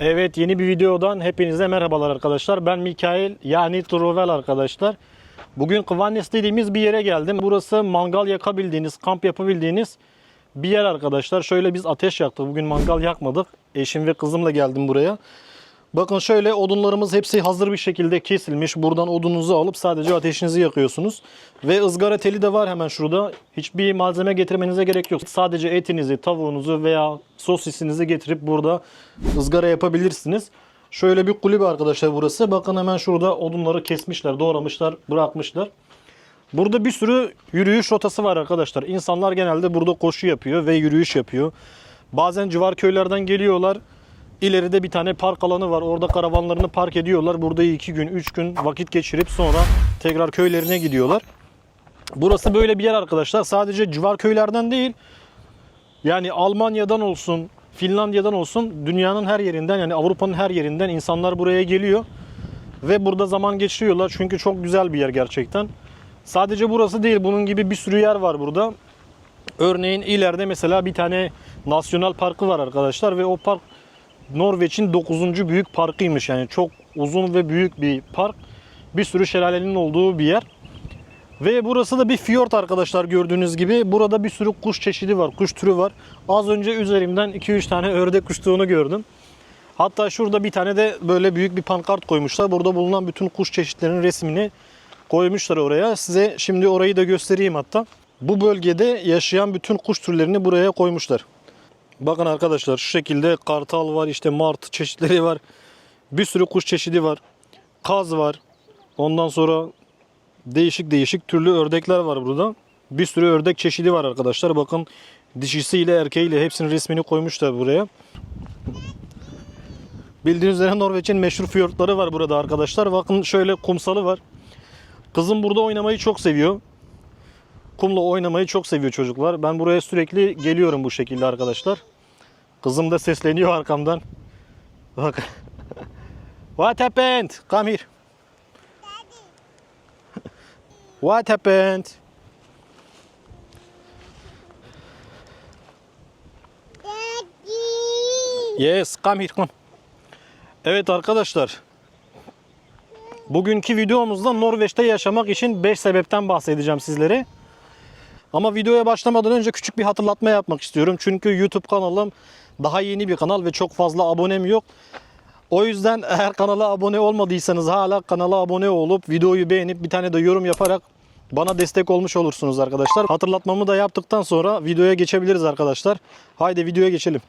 Evet yeni bir videodan hepinize merhabalar arkadaşlar. Ben Mikail yani Truvel arkadaşlar. Bugün Kıvannes dediğimiz bir yere geldim. Burası mangal yakabildiğiniz, kamp yapabildiğiniz bir yer arkadaşlar. Şöyle biz ateş yaktık. Bugün mangal yakmadık. Eşim ve kızımla geldim buraya. Bakın şöyle odunlarımız hepsi hazır bir şekilde kesilmiş. Buradan odununuzu alıp sadece ateşinizi yakıyorsunuz. Ve ızgara teli de var hemen şurada. Hiçbir malzeme getirmenize gerek yok. Sadece etinizi, tavuğunuzu veya sosisinizi getirip burada ızgara yapabilirsiniz. Şöyle bir kulübe arkadaşlar burası. Bakın hemen şurada odunları kesmişler, doğramışlar, bırakmışlar. Burada bir sürü yürüyüş rotası var arkadaşlar. İnsanlar genelde burada koşu yapıyor ve yürüyüş yapıyor. Bazen civar köylerden geliyorlar. İleride bir tane park alanı var. Orada karavanlarını park ediyorlar. Burada 2 gün, 3 gün vakit geçirip sonra tekrar köylerine gidiyorlar. Burası böyle bir yer arkadaşlar. Sadece civar köylerden değil. Yani Almanya'dan olsun, Finlandiya'dan olsun dünyanın her yerinden yani Avrupa'nın her yerinden insanlar buraya geliyor. Ve burada zaman geçiriyorlar. Çünkü çok güzel bir yer gerçekten. Sadece burası değil. Bunun gibi bir sürü yer var burada. Örneğin ileride mesela bir tane nasyonal parkı var arkadaşlar ve o park Norveç'in 9. büyük parkıymış. Yani çok uzun ve büyük bir park. Bir sürü şelalenin olduğu bir yer. Ve burası da bir fiyort arkadaşlar gördüğünüz gibi. Burada bir sürü kuş çeşidi var, kuş türü var. Az önce üzerimden 2-3 tane ördek uçtuğunu gördüm. Hatta şurada bir tane de böyle büyük bir pankart koymuşlar. Burada bulunan bütün kuş çeşitlerinin resmini koymuşlar oraya. Size şimdi orayı da göstereyim hatta. Bu bölgede yaşayan bütün kuş türlerini buraya koymuşlar. Bakın arkadaşlar şu şekilde kartal var, işte martı çeşitleri var. Bir sürü kuş çeşidi var. Kaz var. Ondan sonra değişik değişik türlü ördekler var burada. Bir sürü ördek çeşidi var arkadaşlar. Bakın dişisiyle erkeğiyle hepsinin resmini koymuşlar buraya. Bildiğiniz üzere Norveç'in meşhur fiyortları var burada arkadaşlar. Bakın şöyle kumsalı var. Kızım burada oynamayı çok seviyor. Kumla oynamayı çok seviyor çocuklar. Ben buraya sürekli geliyorum bu şekilde arkadaşlar. Kızım da sesleniyor arkamdan. Bak. What happened? Come here. What happened? Yes, come here, come. Evet arkadaşlar. Bugünkü videomuzda Norveç'te yaşamak için 5 sebepten bahsedeceğim sizlere. Ama videoya başlamadan önce küçük bir hatırlatma yapmak istiyorum. Çünkü YouTube kanalım daha yeni bir kanal ve çok fazla abonem yok. O yüzden eğer kanala abone olmadıysanız hala kanala abone olup videoyu beğenip bir tane de yorum yaparak bana destek olmuş olursunuz arkadaşlar. Hatırlatmamı da yaptıktan sonra videoya geçebiliriz arkadaşlar. Haydi videoya geçelim.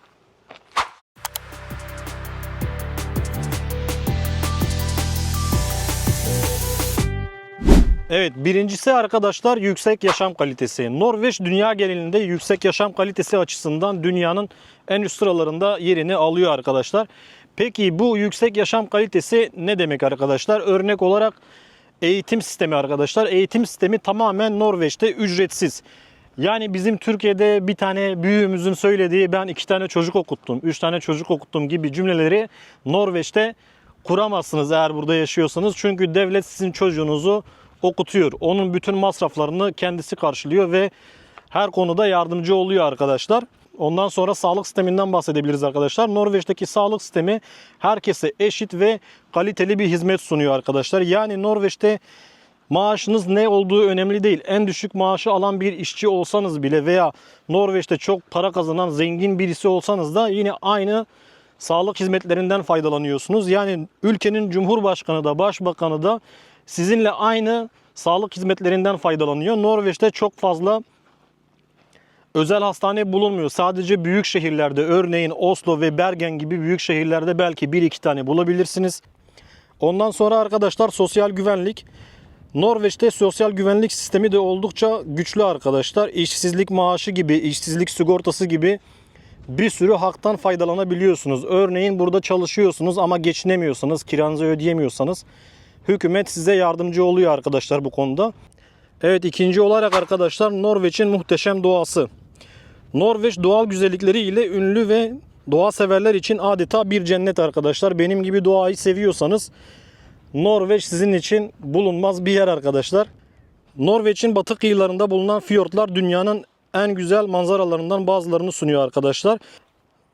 Evet birincisi arkadaşlar yüksek yaşam kalitesi. Norveç dünya genelinde yüksek yaşam kalitesi açısından dünyanın en üst sıralarında yerini alıyor arkadaşlar. Peki bu yüksek yaşam kalitesi ne demek arkadaşlar? Örnek olarak eğitim sistemi arkadaşlar. Eğitim sistemi tamamen Norveç'te ücretsiz. Yani bizim Türkiye'de bir tane büyüğümüzün söylediği ben iki tane çocuk okuttum, üç tane çocuk okuttum gibi cümleleri Norveç'te kuramazsınız eğer burada yaşıyorsanız. Çünkü devlet sizin çocuğunuzu okutuyor. Onun bütün masraflarını kendisi karşılıyor ve her konuda yardımcı oluyor arkadaşlar. Ondan sonra sağlık sisteminden bahsedebiliriz arkadaşlar. Norveç'teki sağlık sistemi herkese eşit ve kaliteli bir hizmet sunuyor arkadaşlar. Yani Norveç'te maaşınız ne olduğu önemli değil. En düşük maaşı alan bir işçi olsanız bile veya Norveç'te çok para kazanan zengin birisi olsanız da yine aynı sağlık hizmetlerinden faydalanıyorsunuz. Yani ülkenin cumhurbaşkanı da başbakanı da sizinle aynı sağlık hizmetlerinden faydalanıyor. Norveç'te çok fazla özel hastane bulunmuyor. Sadece büyük şehirlerde örneğin Oslo ve Bergen gibi büyük şehirlerde belki bir iki tane bulabilirsiniz. Ondan sonra arkadaşlar sosyal güvenlik. Norveç'te sosyal güvenlik sistemi de oldukça güçlü arkadaşlar. İşsizlik maaşı gibi, işsizlik sigortası gibi bir sürü haktan faydalanabiliyorsunuz. Örneğin burada çalışıyorsunuz ama geçinemiyorsanız, kiranızı ödeyemiyorsanız hükümet size yardımcı oluyor arkadaşlar bu konuda. Evet ikinci olarak arkadaşlar Norveç'in muhteşem doğası. Norveç doğal güzellikleri ile ünlü ve doğa severler için adeta bir cennet arkadaşlar. Benim gibi doğayı seviyorsanız Norveç sizin için bulunmaz bir yer arkadaşlar. Norveç'in batı kıyılarında bulunan fiyortlar dünyanın en güzel manzaralarından bazılarını sunuyor arkadaşlar.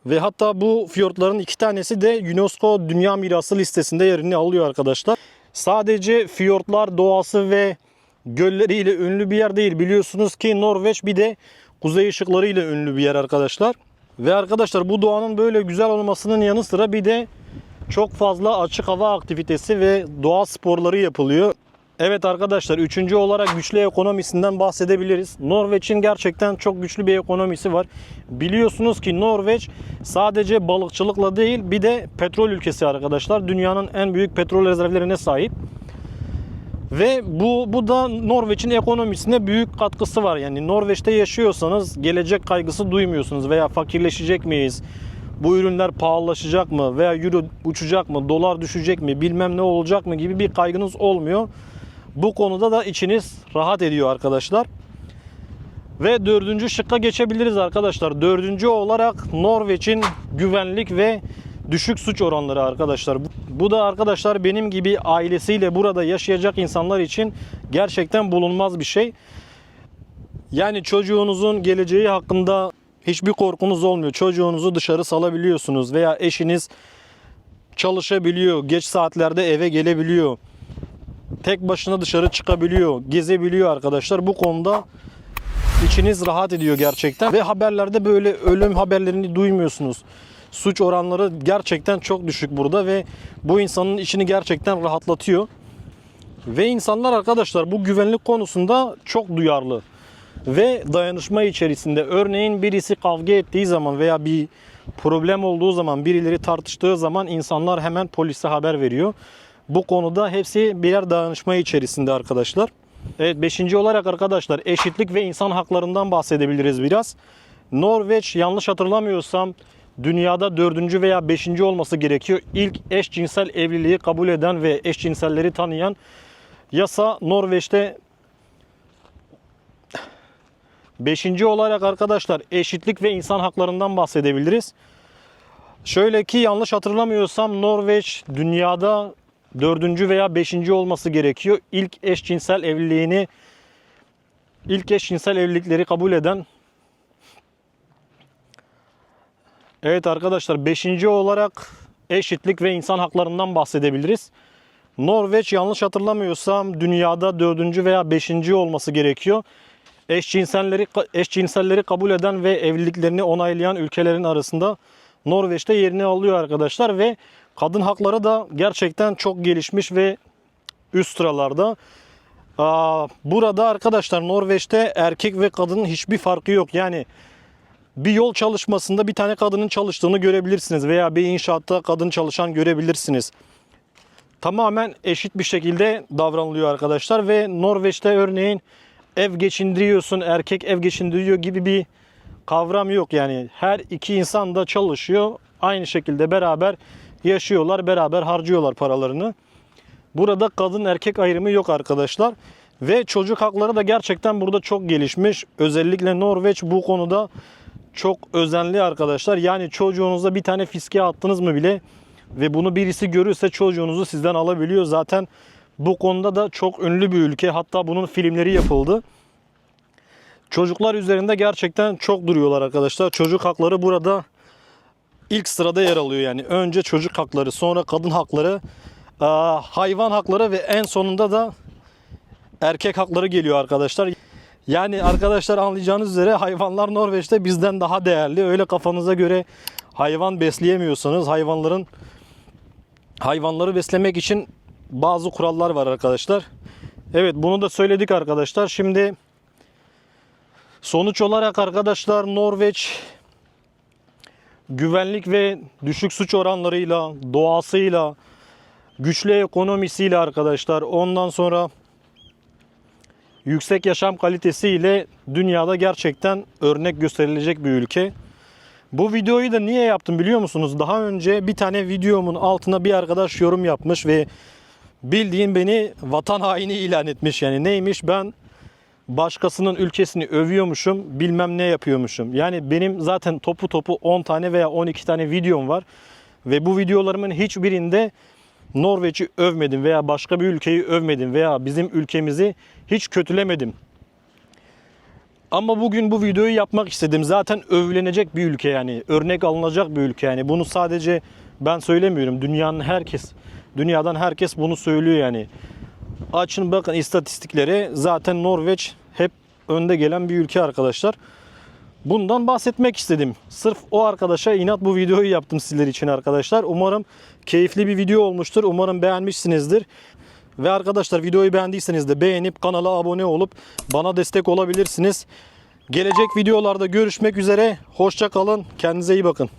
Ve hatta bu fiyortların iki tanesi de UNESCO Dünya Mirası listesinde yerini alıyor arkadaşlar. Sadece fiyortlar doğası ve gölleriyle ünlü bir yer değil. Biliyorsunuz ki Norveç bir de kuzey ışıklarıyla ünlü bir yer arkadaşlar. Ve arkadaşlar bu doğanın böyle güzel olmasının yanı sıra bir de çok fazla açık hava aktivitesi ve doğa sporları yapılıyor. Evet arkadaşlar üçüncü olarak güçlü ekonomisinden bahsedebiliriz. Norveç'in gerçekten çok güçlü bir ekonomisi var. Biliyorsunuz ki Norveç sadece balıkçılıkla değil bir de petrol ülkesi arkadaşlar. Dünyanın en büyük petrol rezervlerine sahip. Ve bu, bu da Norveç'in ekonomisine büyük katkısı var. Yani Norveç'te yaşıyorsanız gelecek kaygısı duymuyorsunuz veya fakirleşecek miyiz? Bu ürünler pahalılaşacak mı? Veya euro uçacak mı? Dolar düşecek mi? Bilmem ne olacak mı gibi bir kaygınız olmuyor. Bu konuda da içiniz rahat ediyor arkadaşlar. Ve dördüncü şıkka geçebiliriz arkadaşlar. Dördüncü olarak Norveç'in güvenlik ve düşük suç oranları arkadaşlar. Bu da arkadaşlar benim gibi ailesiyle burada yaşayacak insanlar için gerçekten bulunmaz bir şey. Yani çocuğunuzun geleceği hakkında hiçbir korkunuz olmuyor. Çocuğunuzu dışarı salabiliyorsunuz veya eşiniz çalışabiliyor, geç saatlerde eve gelebiliyor. Tek başına dışarı çıkabiliyor, gezebiliyor arkadaşlar. Bu konuda içiniz rahat ediyor gerçekten. Ve haberlerde böyle ölüm haberlerini duymuyorsunuz. Suç oranları gerçekten çok düşük burada ve bu insanın içini gerçekten rahatlatıyor. Ve insanlar arkadaşlar bu güvenlik konusunda çok duyarlı ve dayanışma içerisinde. Örneğin birisi kavga ettiği zaman veya bir problem olduğu zaman, birileri tartıştığı zaman insanlar hemen polise haber veriyor. Bu konuda hepsi birer dayanışma içerisinde arkadaşlar. Evet 5. olarak arkadaşlar eşitlik ve insan haklarından bahsedebiliriz biraz. Norveç yanlış hatırlamıyorsam dünyada 4. veya 5. olması gerekiyor. İlk eşcinsel evliliği kabul eden ve eşcinselleri tanıyan yasa Norveç'te 5. olarak arkadaşlar eşitlik ve insan haklarından bahsedebiliriz. Şöyle ki yanlış hatırlamıyorsam Norveç dünyada dördüncü veya beşinci olması gerekiyor. İlk eşcinsel evliliğini ilk eşcinsel evlilikleri kabul eden Evet arkadaşlar beşinci olarak eşitlik ve insan haklarından bahsedebiliriz. Norveç yanlış hatırlamıyorsam dünyada dördüncü veya beşinci olması gerekiyor. Eşcinselleri, eşcinselleri kabul eden ve evliliklerini onaylayan ülkelerin arasında Norveç'te yerini alıyor arkadaşlar ve kadın hakları da gerçekten çok gelişmiş ve üst sıralarda. Burada arkadaşlar Norveç'te erkek ve kadının hiçbir farkı yok. Yani bir yol çalışmasında bir tane kadının çalıştığını görebilirsiniz veya bir inşaatta kadın çalışan görebilirsiniz. Tamamen eşit bir şekilde davranılıyor arkadaşlar ve Norveç'te örneğin ev geçindiriyorsun, erkek ev geçindiriyor gibi bir kavram yok. Yani her iki insan da çalışıyor. Aynı şekilde beraber yaşıyorlar, beraber harcıyorlar paralarını. Burada kadın erkek ayrımı yok arkadaşlar. Ve çocuk hakları da gerçekten burada çok gelişmiş. Özellikle Norveç bu konuda çok özenli arkadaşlar. Yani çocuğunuza bir tane fiske attınız mı bile ve bunu birisi görürse çocuğunuzu sizden alabiliyor. Zaten bu konuda da çok ünlü bir ülke. Hatta bunun filmleri yapıldı. Çocuklar üzerinde gerçekten çok duruyorlar arkadaşlar. Çocuk hakları burada ilk sırada yer alıyor yani. Önce çocuk hakları, sonra kadın hakları, hayvan hakları ve en sonunda da erkek hakları geliyor arkadaşlar. Yani arkadaşlar anlayacağınız üzere hayvanlar Norveç'te bizden daha değerli. Öyle kafanıza göre hayvan besleyemiyorsanız hayvanların hayvanları beslemek için bazı kurallar var arkadaşlar. Evet bunu da söyledik arkadaşlar. Şimdi sonuç olarak arkadaşlar Norveç güvenlik ve düşük suç oranlarıyla, doğasıyla, güçlü ekonomisiyle arkadaşlar ondan sonra yüksek yaşam kalitesiyle dünyada gerçekten örnek gösterilecek bir ülke. Bu videoyu da niye yaptım biliyor musunuz? Daha önce bir tane videomun altına bir arkadaş yorum yapmış ve bildiğin beni vatan haini ilan etmiş. Yani neymiş ben başkasının ülkesini övüyormuşum, bilmem ne yapıyormuşum. Yani benim zaten topu topu 10 tane veya 12 tane videom var. Ve bu videolarımın hiçbirinde Norveç'i övmedim veya başka bir ülkeyi övmedim veya bizim ülkemizi hiç kötülemedim. Ama bugün bu videoyu yapmak istedim. Zaten övülenecek bir ülke yani. Örnek alınacak bir ülke yani. Bunu sadece ben söylemiyorum. Dünyanın herkes, dünyadan herkes bunu söylüyor yani. Açın bakın istatistiklere. Zaten Norveç hep önde gelen bir ülke arkadaşlar. Bundan bahsetmek istedim. Sırf o arkadaşa inat bu videoyu yaptım sizler için arkadaşlar. Umarım keyifli bir video olmuştur. Umarım beğenmişsinizdir. Ve arkadaşlar videoyu beğendiyseniz de beğenip kanala abone olup bana destek olabilirsiniz. Gelecek videolarda görüşmek üzere. Hoşça kalın. Kendinize iyi bakın.